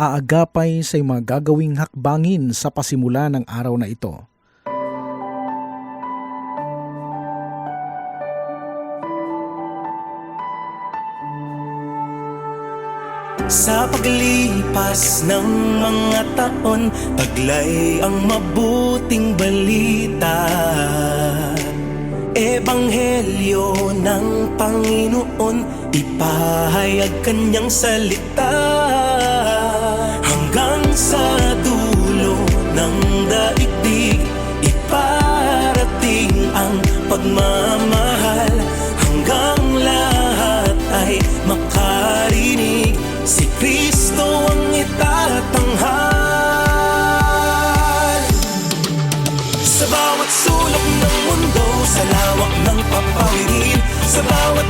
Aagapay sa mga gagawing hakbangin sa pasimula ng araw na ito. Sa paglipas ng mga taon Taglay ang mabuting balita Ebanghelyo ng Panginoon Ipahayag kanyang salita ng daigdig Iparating ang pagmamahal. Hanggang lahat ay makarinig Si Kristo ang itatanghal. Sa bawat sulok ng mundo Sa lawak ng papawirin Sa bawat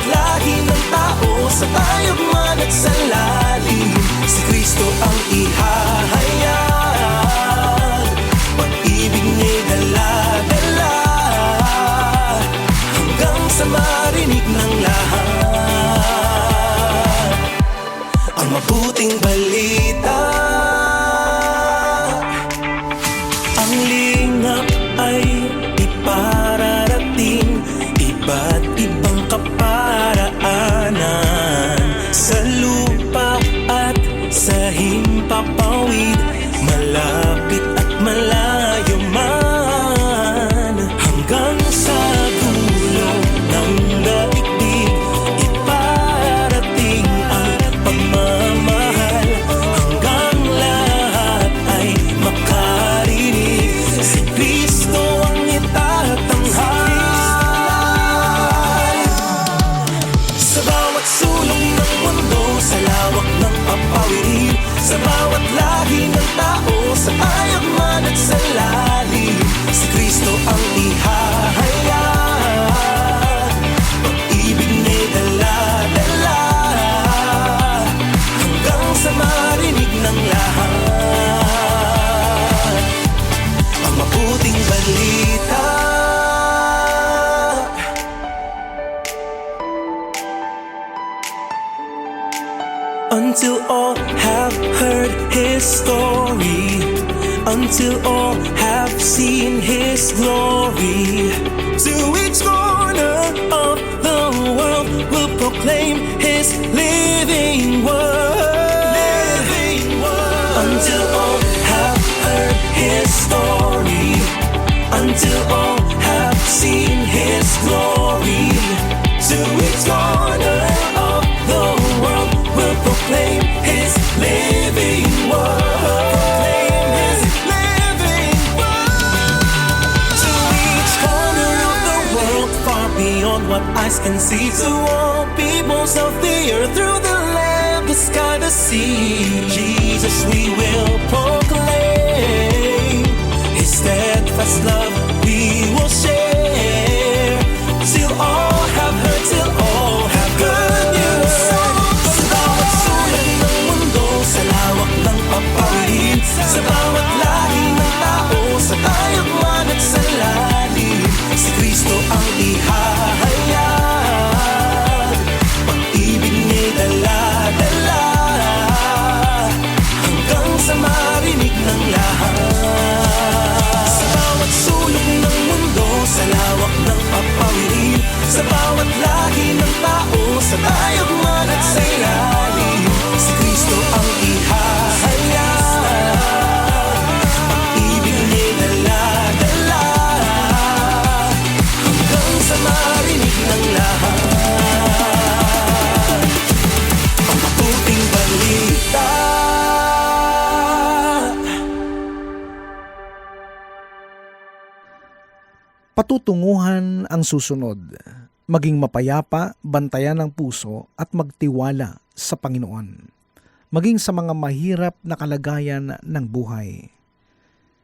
Malapit at malayo lahi ng tao Sa ayaman at sa lalim. Si Kristo ang his story, until all have seen his glory. To each corner of the world will proclaim his living word. Living word. Until all have heard his story, until all have seen his glory. Eyes can see. To all peoples of the earth, through the land, the sky, the sea. Jesus, we will proclaim His steadfast love we will share. Till all have heard, till all have good news. Sa bawat sulat ng mundo, sa lawak ng papawiin Patutunguhan ang susunod. Maging mapayapa, bantayan ang puso at magtiwala sa Panginoon. Maging sa mga mahirap na kalagayan ng buhay.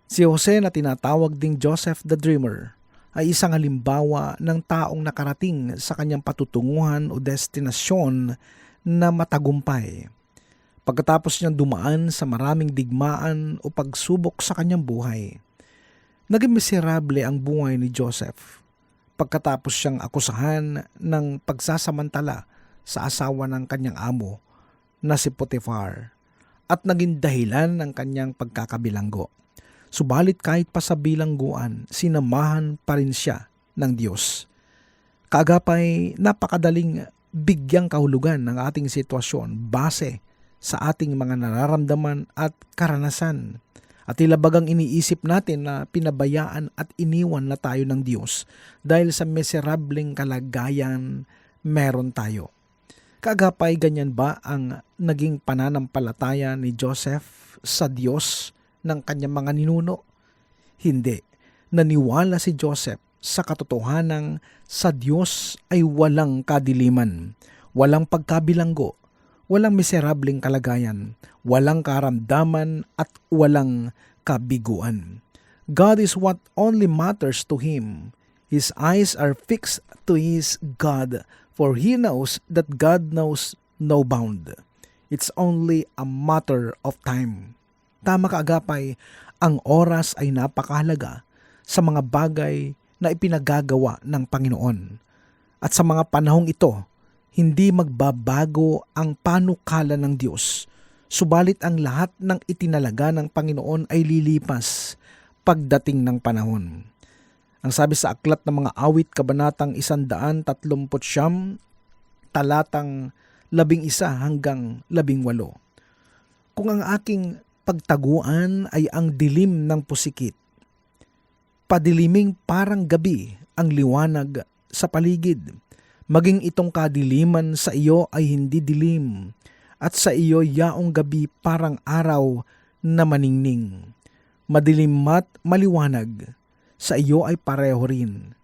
Si Jose na tinatawag ding Joseph the Dreamer ay isang halimbawa ng taong nakarating sa kanyang patutunguhan o destinasyon na matagumpay. Pagkatapos niyang dumaan sa maraming digmaan o pagsubok sa kanyang buhay, naging miserable ang buhay ni Joseph pagkatapos siyang akusahan ng pagsasamantala sa asawa ng kanyang amo na si Potiphar at naging dahilan ng kanyang pagkakabilanggo. Subalit kahit pa sa bilangguan, sinamahan pa rin siya ng Diyos. Kaagapay napakadaling bigyang kahulugan ng ating sitwasyon base sa ating mga nararamdaman at karanasan. At tila bagang iniisip natin na pinabayaan at iniwan na tayo ng Diyos dahil sa miserableng kalagayan meron tayo. Kaagapay ganyan ba ang naging pananampalataya ni Joseph sa Diyos ng kanyang mga ninuno? Hindi. Naniwala si Joseph sa katotohanang sa Diyos ay walang kadiliman, walang pagkabilanggo, walang miserableng kalagayan, walang karamdaman at walang kabiguan. God is what only matters to him. His eyes are fixed to his God, for he knows that God knows no bound. It's only a matter of time. Tama ka agapay, ang oras ay napakahalaga sa mga bagay na ipinagagawa ng Panginoon. At sa mga panahong ito, hindi magbabago ang panukala ng Diyos. Subalit ang lahat ng itinalaga ng Panginoon ay lilipas pagdating ng panahon. Ang sabi sa aklat ng mga awit kabanatang 139, talatang 11 hanggang 18. Kung ang aking pagtaguan ay ang dilim ng pusikit, padiliming parang gabi ang liwanag sa paligid. Maging itong kadiliman sa iyo ay hindi dilim, at sa iyo yaong gabi parang araw na maningning. Madilim at maliwanag, sa iyo ay pareho rin.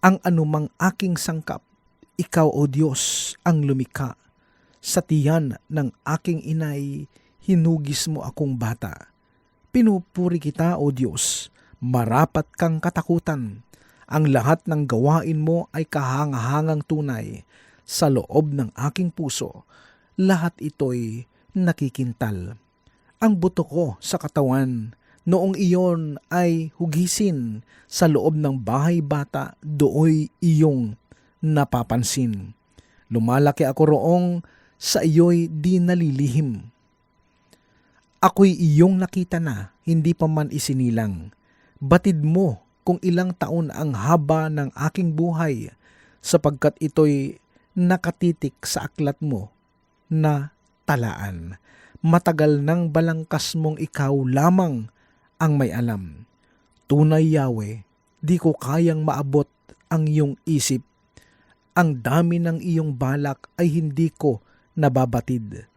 Ang anumang aking sangkap, ikaw o Diyos ang lumikha. Sa tiyan ng aking inay, hinugis mo akong bata. Pinupuri kita o Diyos, marapat kang katakutan. Ang lahat ng gawain mo ay kahangahangang tunay. Sa loob ng aking puso, lahat ito'y nakikintal. Ang buto ko sa katawan, noong iyon ay hugisin sa loob ng bahay bata, dooy iyong napapansin. Lumalaki ako roong sa iyo'y di nalilihim. Ako'y iyong nakita na, hindi pa man isinilang. Batid mo kung ilang taon ang haba ng aking buhay, sapagkat ito'y nakatitik sa aklat mo na talaan. Matagal ng balangkas mong ikaw lamang ang may alam. Tunay Yahweh, di ko kayang maabot ang iyong isip. Ang dami ng iyong balak ay hindi ko nababatid.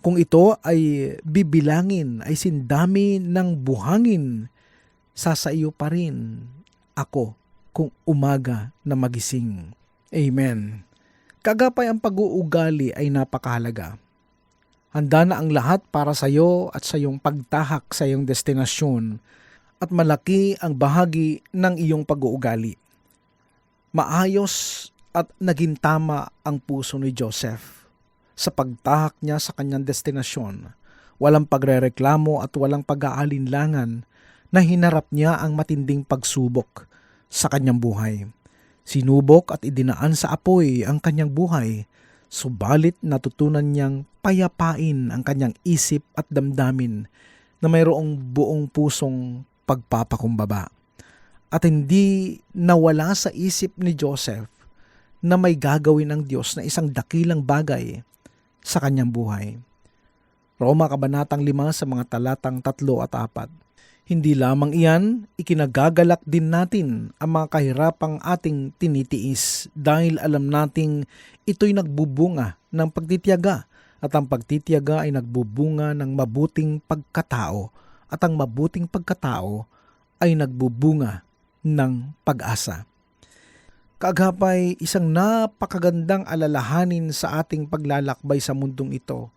Kung ito ay bibilangin ay sindami ng buhangin, sasa iyo pa rin ako kung umaga na magising. Amen. Kagapay ang pag-uugali ay napakahalaga. Handa na ang lahat para sa iyo at sa iyong pagtahak sa iyong destinasyon at malaki ang bahagi ng iyong pag-uugali. Maayos at naging tama ang puso ni Joseph sa pagtahak niya sa kanyang destinasyon. Walang pagrereklamo at walang pag-aalinlangan na hinarap niya ang matinding pagsubok sa kanyang buhay. Sinubok at idinaan sa apoy ang kanyang buhay, subalit natutunan niyang payapain ang kanyang isip at damdamin na mayroong buong pusong pagpapakumbaba. At hindi nawala sa isip ni Joseph na may gagawin ng Diyos na isang dakilang bagay sa kanyang buhay. Roma Kabanatang 5 sa mga talatang 3 at 4. Hindi lamang iyan, ikinagagalak din natin ang mga kahirapang ating tinitiis dahil alam nating ito'y nagbubunga ng pagtitiyaga at ang pagtitiyaga ay nagbubunga ng mabuting pagkatao at ang mabuting pagkatao ay nagbubunga ng pag-asa. Kaagapay, isang napakagandang alalahanin sa ating paglalakbay sa mundong ito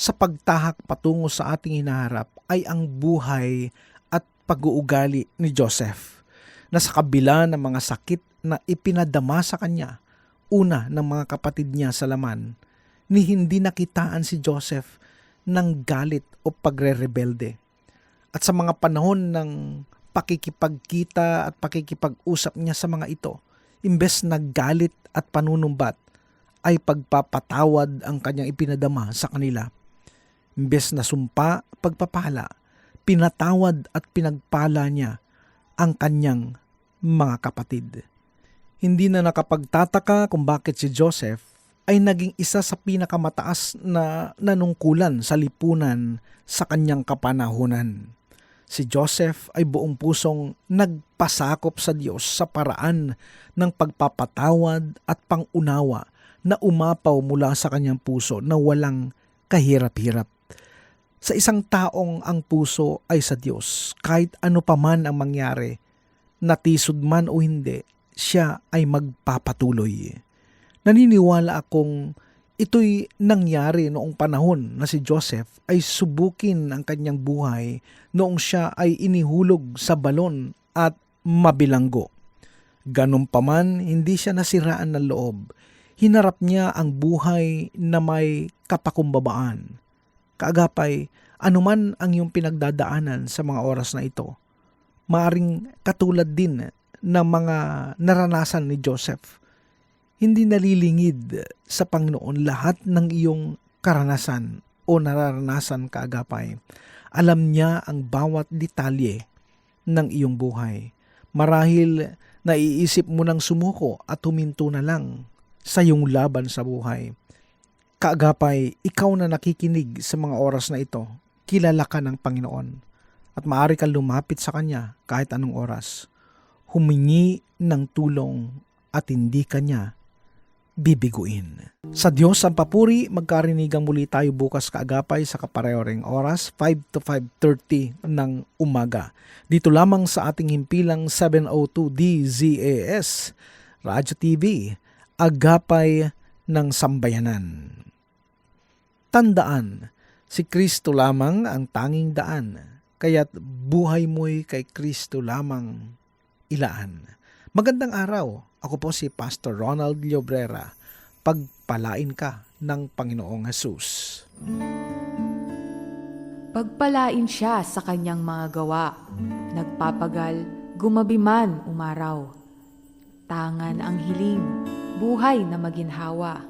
sa pagtahak patungo sa ating hinaharap ay ang buhay pag-uugali ni Joseph na sa kabila ng mga sakit na ipinadama sa kanya, una ng mga kapatid niya sa laman, ni hindi nakitaan si Joseph ng galit o pagre-rebelde. At sa mga panahon ng pakikipagkita at pakikipag-usap niya sa mga ito, imbes na galit at panunumbat, ay pagpapatawad ang kanyang ipinadama sa kanila. Imbes na sumpa, pagpapala, pinatawad at pinagpala niya ang kanyang mga kapatid. Hindi na nakapagtataka kung bakit si Joseph ay naging isa sa pinakamataas na nanungkulan sa lipunan sa kanyang kapanahunan. Si Joseph ay buong pusong nagpasakop sa Diyos sa paraan ng pagpapatawad at pangunawa na umapaw mula sa kanyang puso na walang kahirap-hirap. Sa isang taong ang puso ay sa Diyos, kahit ano pa man ang mangyari, natisod man o hindi, siya ay magpapatuloy. Naniniwala akong ito'y nangyari noong panahon na si Joseph ay subukin ang kanyang buhay noong siya ay inihulog sa balon at mabilanggo. Ganun pa man, hindi siya nasiraan ng loob. Hinarap niya ang buhay na may kapakumbabaan. Kaagapay, anuman ang iyong pinagdadaanan sa mga oras na ito, maaring katulad din ng mga naranasan ni Joseph. Hindi nalilingid sa Panginoon lahat ng iyong karanasan o nararanasan kaagapay. Alam niya ang bawat detalye ng iyong buhay. Marahil naiisip mo nang sumuko at huminto na lang sa iyong laban sa buhay. Kaagapay, ikaw na nakikinig sa mga oras na ito, kilala ka ng Panginoon at maaari kang lumapit sa Kanya kahit anong oras. Humingi ng tulong at hindi Kanya bibiguin. Sa Diyos ang papuri, magkarinigang muli tayo bukas kaagapay sa kaparehoreng oras, 5 to 5.30 ng umaga. Dito lamang sa ating himpilang 702 DZAS, Radyo TV, Agapay ng Sambayanan. Tandaan, si Kristo lamang ang tanging daan, kaya't buhay mo'y kay Kristo lamang ilaan. Magandang araw, ako po si Pastor Ronald Llobrera. Pagpalain ka ng Panginoong Hesus. Pagpalain siya sa kanyang mga gawa. Nagpapagal, gumabi man umaraw. Tangan ang hiling, buhay na maginhawa.